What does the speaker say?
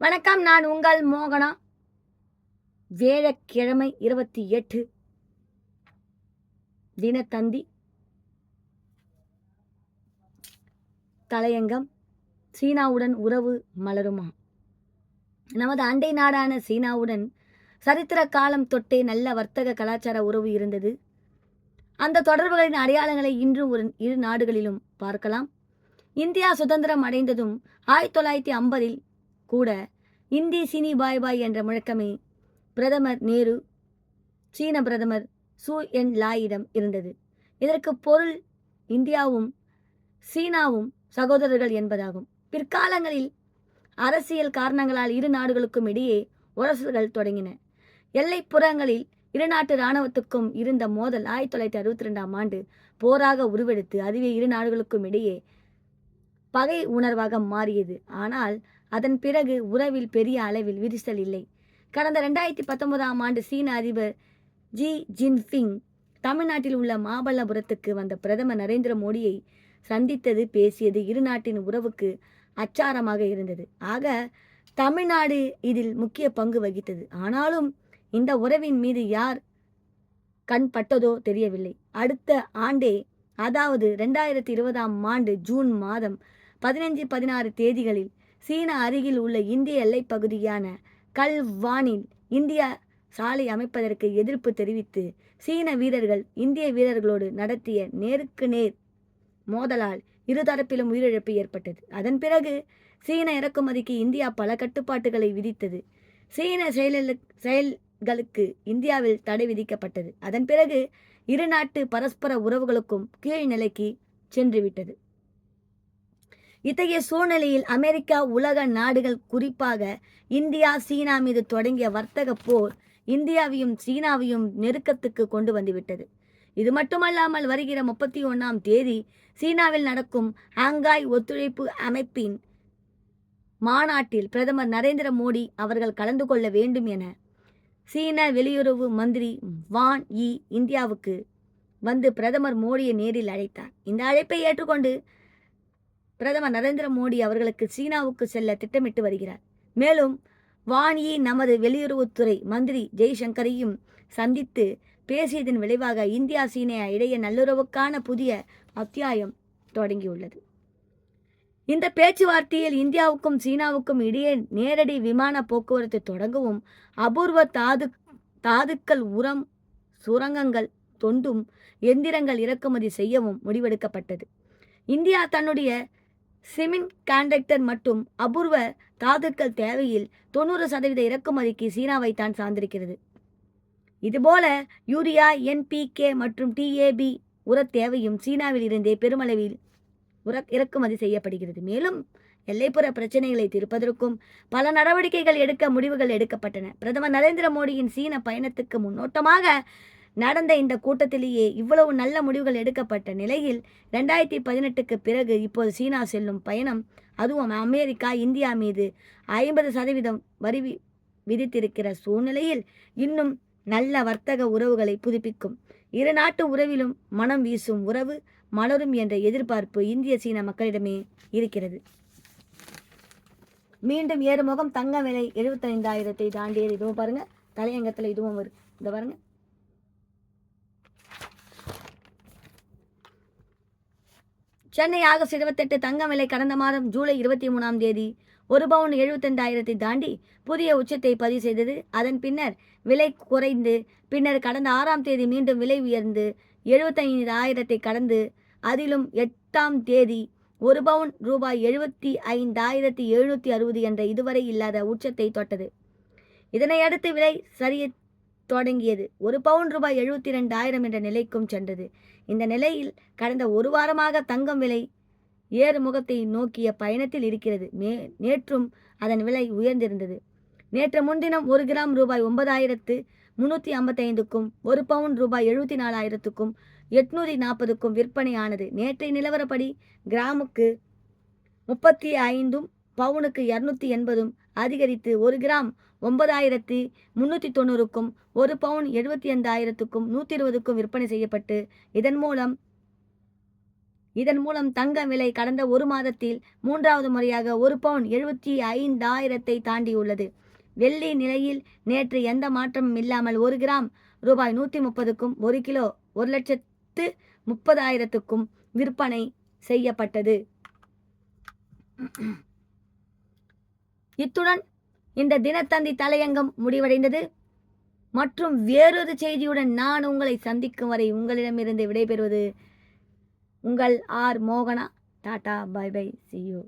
வணக்கம் நான் உங்கள் மோகனா. வேழக்கிழமை இருபத்தி எட்டு தினத்தந்தி. தலையங்கம் சீனாவுடன் உறவு மலருமா? நமது அண்டை நாடான சீனாவுடன் சரித்திர காலம் தொட்டே நல்ல வர்த்தக கலாச்சார உறவு இருந்தது. அந்த தொடர்புகளின் அடையாளங்களை இன்றும் ஒரு இரு நாடுகளிலும் பார்க்கலாம். இந்தியா சுதந்திரம் அடைந்ததும் ஆயிரத்தி தொள்ளாயிரத்தி ஐம்பதில் கூட இந்தி சினி பாய் பாய் என்ற முழக்கமே பிரதமர் நேரு சீன பிரதமர் சு என் லாயிடம் இருந்தது. இதற்கு பொருள் இந்தியாவும் சீனாவும் சகோதரர்கள் என்பதாகும். பிற்காலங்களில் அரசியல் காரணங்களால் இரு நாடுகளுக்கும் இடையே உரசல்கள் தொடங்கின. எல்லைப்புறங்களில் இரு நாட்டு இராணுவத்துக்கும் இருந்த மோதல் ஆயிரத்தி தொள்ளாயிரத்தி அறுபத்தி ரெண்டாம் ஆண்டு போராக உருவெடுத்து அதுவே இரு நாடுகளுக்கும் இடையே பகை உணர்வாக மாறியது. ஆனால் அதன் பிறகு உறவில் பெரிய அளவில் விரிசல் இல்லை. கடந்த ரெண்டாயிரத்தி பத்தொன்பதாம் ஆண்டு சீன அதிபர் ஜி ஜின்பிங் தமிழ்நாட்டில் உள்ள மாமல்லபுரத்துக்கு வந்த பிரதமர் நரேந்திர மோடியை சந்தித்தது பேசியது இரு நாட்டின் உறவுக்கு அச்சாரமாக இருந்தது. ஆக தமிழ்நாடு இதில் முக்கிய பங்கு வகித்தது. ஆனாலும் இந்த உறவின் மீது யார் கண் பட்டதோ தெரியவில்லை. அடுத்த ஆண்டே அதாவது ரெண்டாயிரத்தி இருபதாம் ஆண்டு ஜூன் மாதம் பதினஞ்சு பதினாறு தேதிகளில் சீன அருகில் உள்ள இந்திய எல்லைப் பகுதியான கல்வானில் இந்தியா சாலை அமைப்பதற்கு எதிர்ப்பு தெரிவித்து சீன வீரர்கள் இந்திய வீரர்களோடு நடத்திய நேருக்கு நேர் மோதலால் இருதரப்பிலும் உயிரிழப்பு ஏற்பட்டது. அதன் பிறகு சீன இறக்குமதிக்கு இந்தியா பல கட்டுப்பாட்டுகளை விதித்தது. சீன செயலு செயல்களுக்கு இந்தியாவில் தடை விதிக்கப்பட்டது. அதன் பிறகு இரு நாட்டு பரஸ்பர உறவுகளுக்கும் கீழ்நிலைக்கு சென்றுவிட்டது. இத்தகைய சூழ்நிலையில் அமெரிக்கா உலக நாடுகள் குறிப்பாக இந்தியா சீனா மீது தொடங்கிய வர்த்தக போர் இந்தியாவையும் சீனாவையும் நெருக்கத்துக்கு கொண்டு வந்துவிட்டது. இது மட்டுமல்லாமல் வருகிற முப்பத்தி ஒன்றாம் தேதி சீனாவில் நடக்கும் ஹாங்காய் ஒத்துழைப்பு அமைப்பின் மாநாட்டில் பிரதமர் நரேந்திர மோடி அவர்கள் கலந்து கொள்ள வேண்டும் என சீன வெளியுறவு மந்திரி வான் இ இந்தியாவுக்கு வந்து பிரதமர் மோடியை நேரில் அழைத்தார். இந்த அழைப்பை ஏற்றுக்கொண்டு பிரதமர் நரேந்திர மோடி அவர்களுக்கு சீனாவுக்கு செல்ல திட்டமிட்டு வருகிறார். மேலும் வான் நமது வெளியுறவுத்துறை மந்திரி ஜெய்சங்கரையும் சந்தித்து பேசியதன் விளைவாக இந்தியா சீனா இடையே நல்லுறவுக்கான புதிய அத்தியாயம் தொடங்கியுள்ளது. இந்த பேச்சுவார்த்தையில் இந்தியாவுக்கும் சீனாவுக்கும் இடையே நேரடி விமான போக்குவரத்து தொடங்கவும் அபூர்வ தாது தாதுக்கள் உரம் சுரங்கங்கள் தொண்டும் எந்திரங்கள் இறக்குமதி செய்யவும் முடிவெடுக்கப்பட்டது. இந்தியா தன்னுடைய சிமின் கான்ட்ராக்டர் மற்றும் அபூர்வ தாதுக்கள் தேவையில் தொண்ணூறு சதவீத இறக்குமதிக்கு சீனாவை தான் சார்ந்திருக்கிறது. இதுபோல யூரியா என்பிகே மற்றும் டிஏபி உரத் தேவையும் சீனாவில் இருந்தே பெருமளவில் உர இறக்குமதி செய்யப்படுகிறது. மேலும் எல்லைப்புற பிரச்சனைகளை தீர்ப்பதற்கும் பல நடவடிக்கைகள் எடுக்க முடிவுகள் எடுக்கப்பட்டன. பிரதமர் நரேந்திர மோடியின் சீன பயணத்துக்கு முன்னோட்டமாக நடந்த இந்த கூட்டத்திலேயே இவ்வளவு நல்ல முடிவுகள் எடுக்கப்பட்ட நிலையில் ரெண்டாயிரத்தி பதினெட்டுக்கு பிறகு இப்போது சீனா செல்லும் பயணம் அதுவும் அமெரிக்கா இந்தியா மீது ஐம்பது சதவீதம் வரி விதித்திருக்கிற சூழ்நிலையில் இன்னும் நல்ல வர்த்தக உறவுகளை புதுப்பிக்கும். இரு நாட்டு உறவிலும் மனம் வீசும் உறவு மலரும் என்ற எதிர்பார்ப்பு இந்திய சீன மக்களிடமே இருக்கிறது. மீண்டும் ஏறுமுகம் தங்க விலை எழுபத்தைந்தாயிரத்தை தாண்டியது. இதுவும் பாருங்க தலையங்கத்தில் இதுவும் வரும் இந்த பாருங்கள் சென்னை ஆகஸ்ட் இருபத்தெட்டு தங்கம் விலை கடந்த மாதம் ஜூலை இருபத்தி மூணாம் தேதி ஒரு பவுன் எழுபத்தெண்டாயிரத்தை தாண்டி புதிய உச்சத்தை பதிவு செய்தது. அதன் பின்னர் விலை குறைந்து பின்னர் கடந்த ஆறாம் தேதி மீண்டும் விலை உயர்ந்து எழுபத்தைந்து ஆயிரத்தை கடந்து அதிலும் எட்டாம் தேதி ஒரு பவுன் ரூபாய் எழுபத்தி ஐந்தாயிரத்தி எழுநூற்றி அறுபது என்ற இதுவரை இல்லாத உச்சத்தை தொட்டது. இதனையடுத்து விலை சரிய தொடங்கியது. ஒரு பவுன் ரூபாய் எழுபத்தி ரெண்டாயிரம் என்ற நிலைக்கும் சென்றது. இந்த நிலையில் கடந்த ஒரு வாரமாக தங்கம் விலை ஏறுமுகத்தை நோக்கிய பயணத்தில் இருக்கிறது. மே நேற்றும் அதன் விலை உயர்ந்திருந்தது. நேற்று முன்தினம் ஒரு கிராம் ரூபாய் ஒன்பதாயிரத்து முன்னூற்றி ஐம்பத்தைந்துக்கும் ஒரு பவுன் ரூபாய் எழுபத்தி நாலாயிரத்துக்கும் எட்நூற்றி நாற்பதுக்கும் விற்பனை ஆனது நேற்றைய நிலவரப்படி கிராமுக்கு முப்பத்தி ஐந்தும் பவுனுக்கு இரநூத்தி எண்பதும் அதிகரித்து ஒரு கிராம் ஒன்பதாயிரத்தி முன்னூற்றி தொண்ணூறுக்கும் ஒரு பவுன் எழுபத்தி ஐந்தாயிரத்துக்கும் நூற்றி இருபதுக்கும் விற்பனை செய்யப்பட்டு இதன் மூலம் இதன் மூலம் தங்க விலை கடந்த ஒரு மாதத்தில் மூன்றாவது முறையாக ஒரு பவுன் எழுபத்தி ஐந்தாயிரத்தை தாண்டியுள்ளது. வெள்ளி நிலையில் நேற்று எந்த மாற்றமும் இல்லாமல் ஒரு கிராம் ரூபாய் நூற்றி முப்பதுக்கும் ஒரு கிலோ ஒரு லட்சத்து முப்பதாயிரத்துக்கும் விற்பனை செய்யப்பட்டது. இத்துடன் இந்த தினத்தந்தி தலையங்கம் முடிவடைந்தது. மற்றும் வேறொரு செய்தியுடன் நான் உங்களை சந்திக்கும் வரை உங்களிடமிருந்து விடைபெறுவது உங்கள் ஆர் மோகனா. Tata bye bye see you.